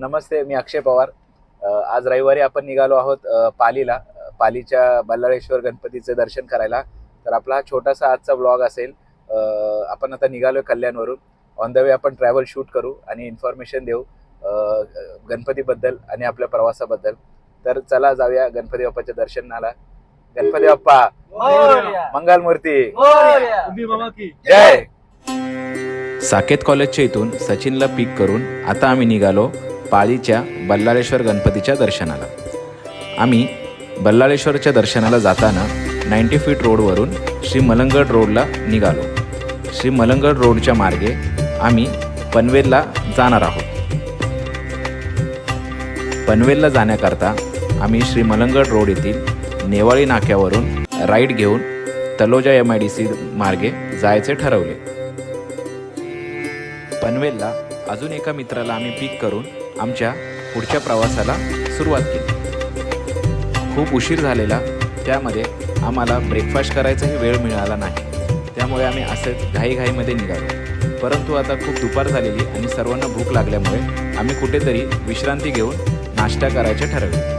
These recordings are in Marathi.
नमस्ते मी अक्षय पवार. आज रविवारी आपण निघालो आहोत पालीला. पालीच्या बल्लाळेश्वर गणपतीचे दर्शन करायला. तर आपला हा छोटासा आजचा ब्लॉग असेल. आपण आता निघालोय कल्याणवरून. ऑन द वे आपण ट्रॅव्हल शूट करू आणि इन्फॉर्मेशन देऊ गणपतीबद्दल आणि आपल्या प्रवासाबद्दल. तर चला जाऊया गणपती बाप्पाच्या दर्शनाला. गणपती बाप्पा! मंगल मूर्ती! जय! साकेत कॉलेजच्या इथून सचिनला पिक करून आता आम्ही निघालो. पाळीच्या बल्लाळेश्वर गणपतीच्या दर्शनाला. आम्ही बल्लाळेश्वरच्या दर्शनाला जाताना नाईन्टी फीट रोडवरून श्री मलंगड रोडला निघालो. श्री मलंगड रोडच्या मार्गे आम्ही पनवेलला जाणार आहोत. पनवेलला जाण्याकरता आम्ही श्री मलंगड रोड येथील नेवाळी नाक्यावरून राईड घेऊन Taloja M I D C मार्गे जायचे ठरवले. पनवेलला अजून एका मित्राला आम्ही पिक करून आमच्या पुढच्या प्रवासाला सुरुवात केली. खूप उशीर झालेला त्यामध्ये आम्हाला ब्रेकफास्ट करायचाही वेळ मिळाला नाही. त्यामुळे आम्ही असेच घाईघाईमध्ये निघालो. परंतु आता खूप दुपार झालेली आणि सर्वांना भूक लागल्यामुळे आम्ही कुठेतरी विश्रांती घेऊन नाश्ता करायचे ठरवले.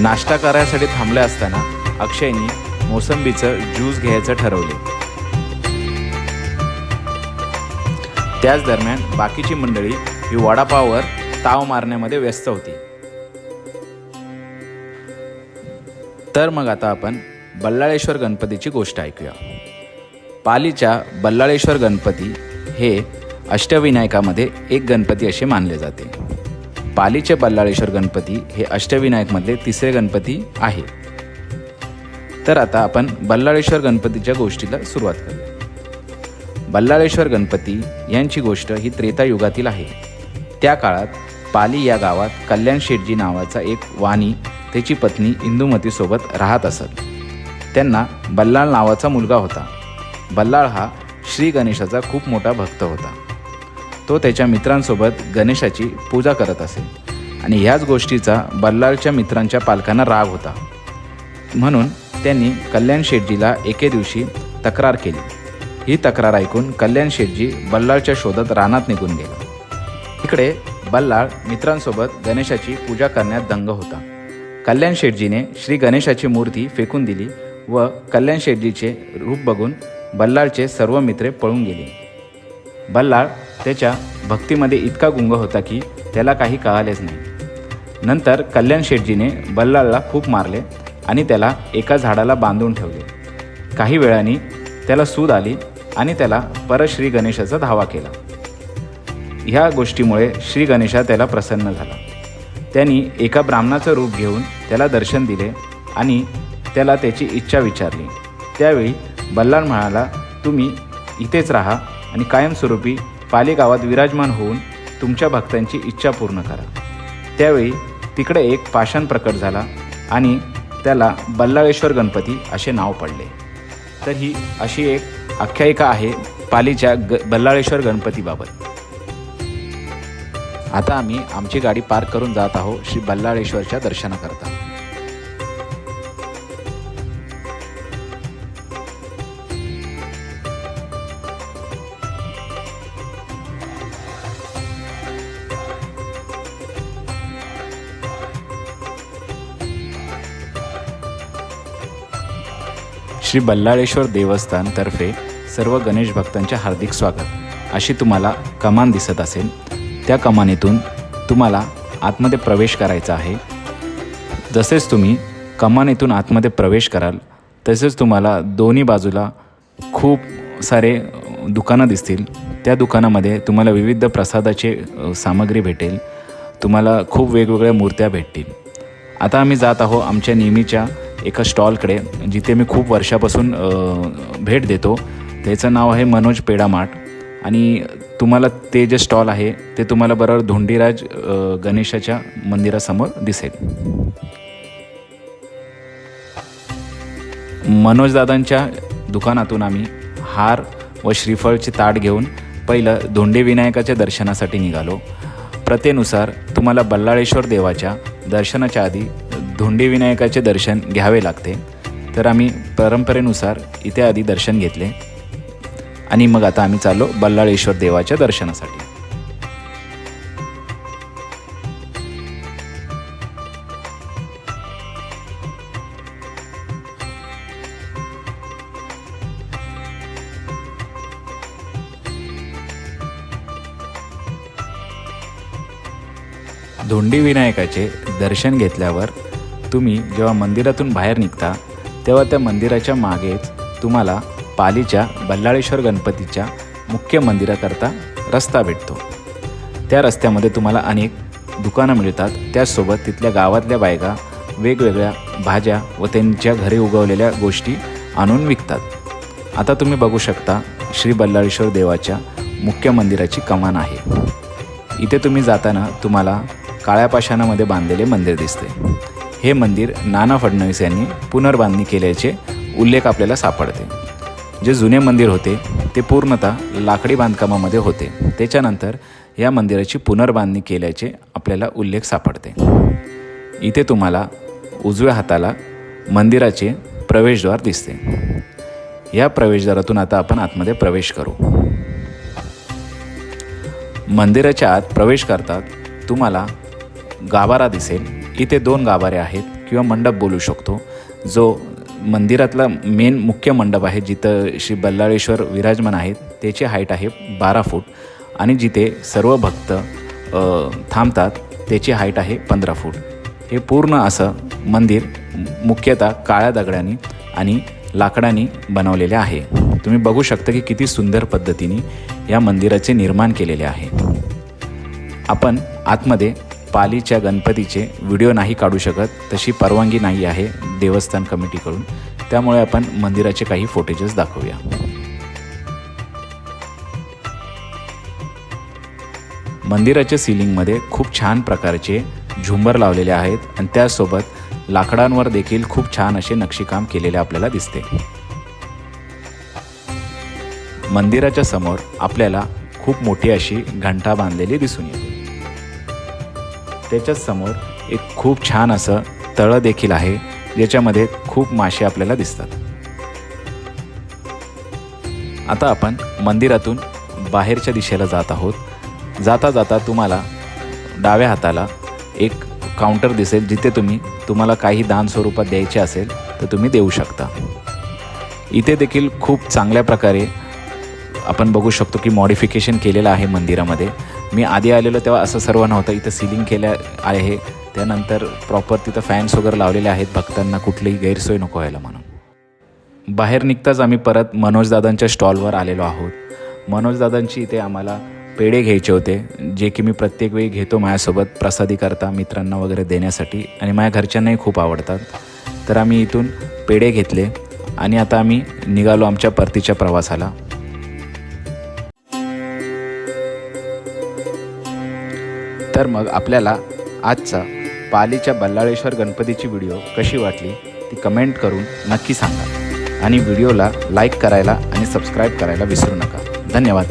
नाश्ता करायसाठी थांबले असताना अक्षयनी मोसंबीचं ज्यूस घ्यायचं ठरवले. त्याच दरम्यान बाकीची मंडळी ही वडापाववर ताव मारण्यामध्ये व्यस्त होती. तर मग आता आपण बल्लाळेश्वर गणपतीची गोष्ट ऐकूया. पालीच्या बल्लाळेश्वर गणपती हे अष्टविनायकामध्ये एक गणपती असे मानले जाते. पालीचे बल्लाळेश्वर गणपती हे अष्टविनायकमधले तिसरे गणपती आहे. तर आता आपण बल्लाळेश्वर गणपतीच्या गोष्टीला सुरुवात करू बल्लाळेश्वर गणपती यांची गोष्ट ही त्रेतायुगातील आहे. त्या काळात पाली या गावात कल्याण शेटजी नावाचा एक वाणी त्याची पत्नी इंदुमतीसोबत राहत असत. त्यांना बल्लाळ नावाचा मुलगा होता. बल्लाळ हा श्री गणेशाचा खूप मोठा भक्त होता. तो त्याच्या मित्रांसोबत गणेशाची पूजा करत असे आणि ह्याच गोष्टीचा बल्लाळच्या मित्रांच्या पालकांना राग होता. म्हणून त्यांनी कल्याण शेटजीला एके दिवशी तक्रार केली. ही तक्रार ऐकून कल्याण शेटजी बल्लाळच्या शोधात रानात निघून गेला. इकडे बल्लाळ मित्रांसोबत गणेशाची पूजा करण्यात दंग होता. कल्याण शेटजीने श्री गणेशाची मूर्ती फेकून दिली व कल्याण शेटजीचे रूप बघून बल्लाळचे सर्व मित्रे पळून गेले. बल्लाळ त्याच्या भक्तीमध्ये इतका गुंग होता की त्याला काही कळालेच नाही. नंतर कल्याण शेटजीने बल्लाळला खूप मारले आणि त्याला एका झाडाला बांधून ठेवले. काही वेळाने त्याला सूद आली आणि त्याला परश्री गणेशाचा धावा केला. ह्या गोष्टीमुळे श्री गणेशा त्याला प्रसन्न झाला. त्यांनी एका ब्राह्मणाचं रूप घेऊन त्याला दर्शन दिले आणि त्याला त्याची इच्छा विचारली. त्यावेळी बल्लाळ म्हणाला तुम्ही इथेच राहा आणि कायमस्वरूपी पाली गावात विराजमान होऊन तुमच्या भक्तांची इच्छा पूर्ण करा. त्यावेळी तिकडे एक पाषाण प्रकट झाला आणि त्याला बल्लाळेश्वर गणपती असे नाव पडले. तर ही अशी एक आख्यायिका आहे पालीच्या ग बल्लाळेश्वर गणपतीबाबत. आता आम्ही आमची गाडी पार्क करून जात आहोत श्री बल्लाळेश्वरच्या दर्शनाकरता. श्री बल्लाळेश्वर देवस्थानतर्फे सर्व गणेश भक्तांचे हार्दिक स्वागत. अशी तुम्हाला कमान दिसत असेल त्या कमानीतून तुम्हाला आतमध्ये प्रवेश करायचा आहे. जसेच तुम्ही कमानीतून आतमध्ये प्रवेश कराल तसेच तुम्हाला दोन्ही बाजूला खूप सारे दुकानं दिसतील. त्या दुकानामध्ये तुम्हाला विविध प्रसादाचे सामग्री भेटेल. तुम्हाला खूप वेगवेगळ्या मूर्त्या भेटतील. आता आम्ही जात आहोत आमच्या नेहमीच्या एका स्टॉलकडे जिथे मी खूप वर्षापासून भेट देतो. त्याचं नाव आहे मनोज पेडा मार्ट आणि तुम्हाला ते जे स्टॉल आहे ते तुम्हाला बरोबर धोंडीराज गणेशाच्या मंदिरासमोर दिसेल. मनोजदादांच्या दुकानातून आम्ही हार व श्रीफळचे ताट घेऊन पहिलं धोंडे विनायकाच्या दर्शनासाठी निघालो. प्रथेनुसार तुम्हाला बल्लाळेश्वर देवाच्या दर्शनाच्या आधी धोंडी विनायकाचे दर्शन घ्यावे लागते. तर आम्ही परंपरेनुसार इथे आधी दर्शन घेतले. आणि मग आता आम्ही चाललो बल्लाळेश्वर देवाच्या दर्शनासाठी. धोंडी विनायकाचे दर्शन घेतल्यावर तुम्ही जेव्हा मंदिरातून बाहेर निघता तेव्हा त्या मंदिराच्या मागेच तुम्हाला पालीच्या बल्लाळेश्वर गणपतीच्या मुख्य मंदिराकरता रस्ता भेटतो. त्या रस्त्यामध्ये तुम्हाला अनेक दुकानं मिळतात. त्याचसोबत तिथल्या गावातल्या बायका वेगवेगळ्या भाज्या व त्यांच्या घरी उगवलेल्या गोष्टी आणून विकतात. आता तुम्ही बघू शकता श्री बल्लाळेश्वर देवाच्या मुख्य मंदिराची कमान आहे. इथे तुम्ही जाताना तुम्हाला काळ्या पाषाणामध्ये बांधलेले मंदिर दिसते. हे मंदिर नाना फडणवीस यांनी पुनर्बांधणी केल्याचे उल्लेख आपल्याला सापडते. जे जुने मंदिर होते ते पूर्णतः लाकडी बांधकामामध्ये होते. त्याच्यानंतर या मंदिराची पुनर्बांधणी केल्याचे आपल्याला उल्लेख सापडते. इथे तुम्हाला उजव्या हाताला मंदिराचे प्रवेशद्वार दिसते. या प्रवेशद्वारातून आता आपण आतमध्ये प्रवेश करू. मंदिराच्या आत प्रवेश करतात तुम्हाला गाभारा दिसेल. इथे दोन गाभारे आहेत किंवा मंडप बोलू शकतो. जो मंदिरातला मेन मुख्य मंडप आहे जिथं श्री बल्लाळेश्वर विराजमान आहेत त्याची हाईट आहे बारा फूट आणि जिथे सर्व भक्त थांबतात त्याची हाईट आहे पंधरा फूट. हे पूर्ण असं मंदिर मुख्यतः काळ्या दगडांनी आणि लाकडांनी बनवलेले आहे. तुम्ही बघू शकता की किती सुंदर पद्धतीने या मंदिराचे निर्माण केलेले आहे. आपण आतमध्ये पालीच्या गणपतीचे व्हिडिओ नाही काढू शकत तशी परवानगी नाही आहे देवस्थान कमिटीकडून. त्यामुळे आपण मंदिराचे काही फोटेजेस दाखवूया. मंदिराच्या सिलिंगमध्ये खूप छान प्रकारचे झुंबर लावलेले आहेत आणि त्यासोबत लाकडांवर देखील खूप छान असे नक्षीकाम केलेले आपल्याला दिसते. मंदिराच्या समोर आपल्याला खूप मोठी अशी घंटा बांधलेली दिसून येते. त्याच्याच समोर एक खूप छान असं तळं देखील आहे ज्याच्यामध्ये खूप मासे आपल्याला दिसतात. आता आपण मंदिरातून बाहेरच्या दिशेला जात आहोत. जाता जाता तुम्हाला डाव्या हाताला एक काउंटर दिसेल जिथे तुम्ही तुम्हाला काही दान स्वरूपात द्यायचे असेल तर तुम्ही देऊ शकता. इथे देखील खूप चांगल्या प्रकारे आपण बघू शकतो की मॉडिफिकेशन केलेलं आहे मंदिरामध्ये. मी आधी आलेलो तेव्हा असं सर्व नव्हतं. इथं सिलिंग केलं आहे. त्यानंतर प्रॉपर तिथं फॅन्स वगैरे लावलेले आहेत. भक्तांना कुठलीही गैरसोय नको व्हायला म्हणून. बाहेर निघताच आम्ही परत मनोजदादांच्या स्टॉलवर आलेलो आहोत. मनोजदादांची इथे आम्हाला पेढे घ्यायचे होते. जे की मी प्रत्येक वेळी घेतो माझ्यासोबत प्रसादी करता मित्रांना वगैरे देण्यासाठी. आणि माझ्या घरच्यांनाही खूप आवडतात. तर आम्ही इथून पेढे घेतले. आणि आता आम्ही निघालो आमच्या परतीच्या प्रवासाला. तर मग आपल्याला आजचा पालीच्या बल्लाळेश्वर गणपतीची व्हिडिओ कशी वाटली ती कमेंट करून नक्की सांगा. आणि व्हिडिओला लाईक करायला आणि सबस्क्राईब करायला विसरू नका. धन्यवाद.